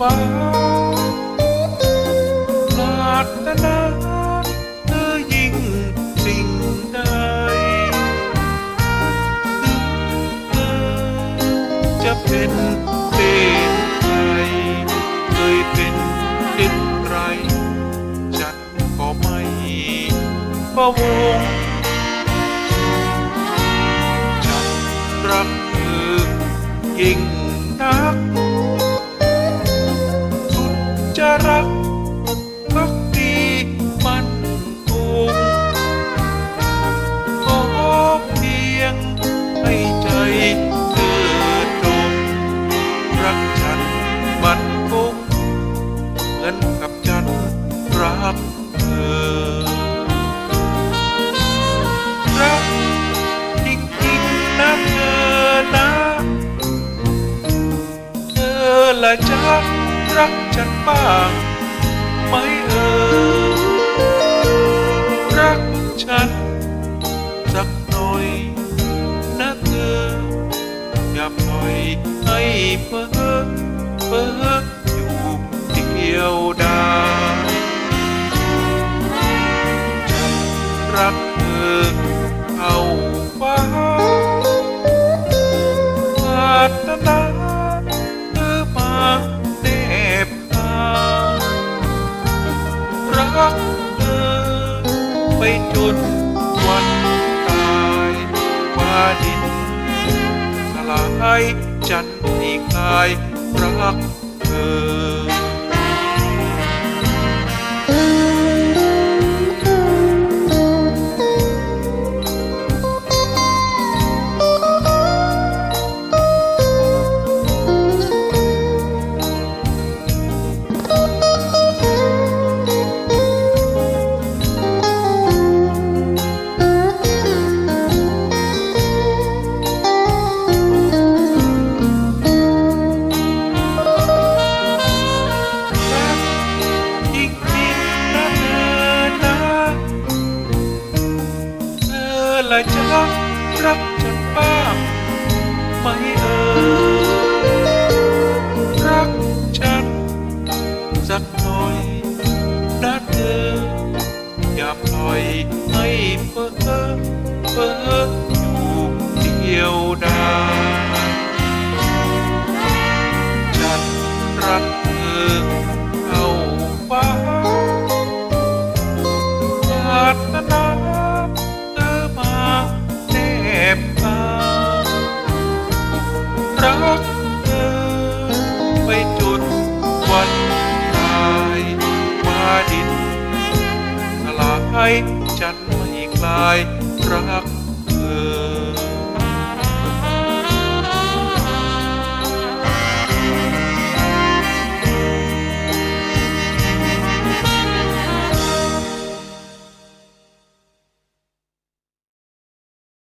ฟ้าปราตถนาเธอยิ่งสิ่งใดเธอจะเป็นเป็นใครเคยเป็นเป็นไรฉันก็ไม่ประวงฉันรักเธอยิ่ง จะรัก รักฉันบ้างไหมเออรักฉันสักหน่อยนะเธออย่าปล่อยให้เพ้อเพ้ออยู่เดียวดายฉันรักเธอเข้า ไปจนวันตายว่าดินสลายจันทร์ที่คลายรักเธอ รักฉันบ้างไหมเออรักฉันสักหน่อยนะเธอ อย่าปล่อยให้เพ้อเพ้ออยู่เดียวดาย ดินสลายฉันไม่คลายรักเธอ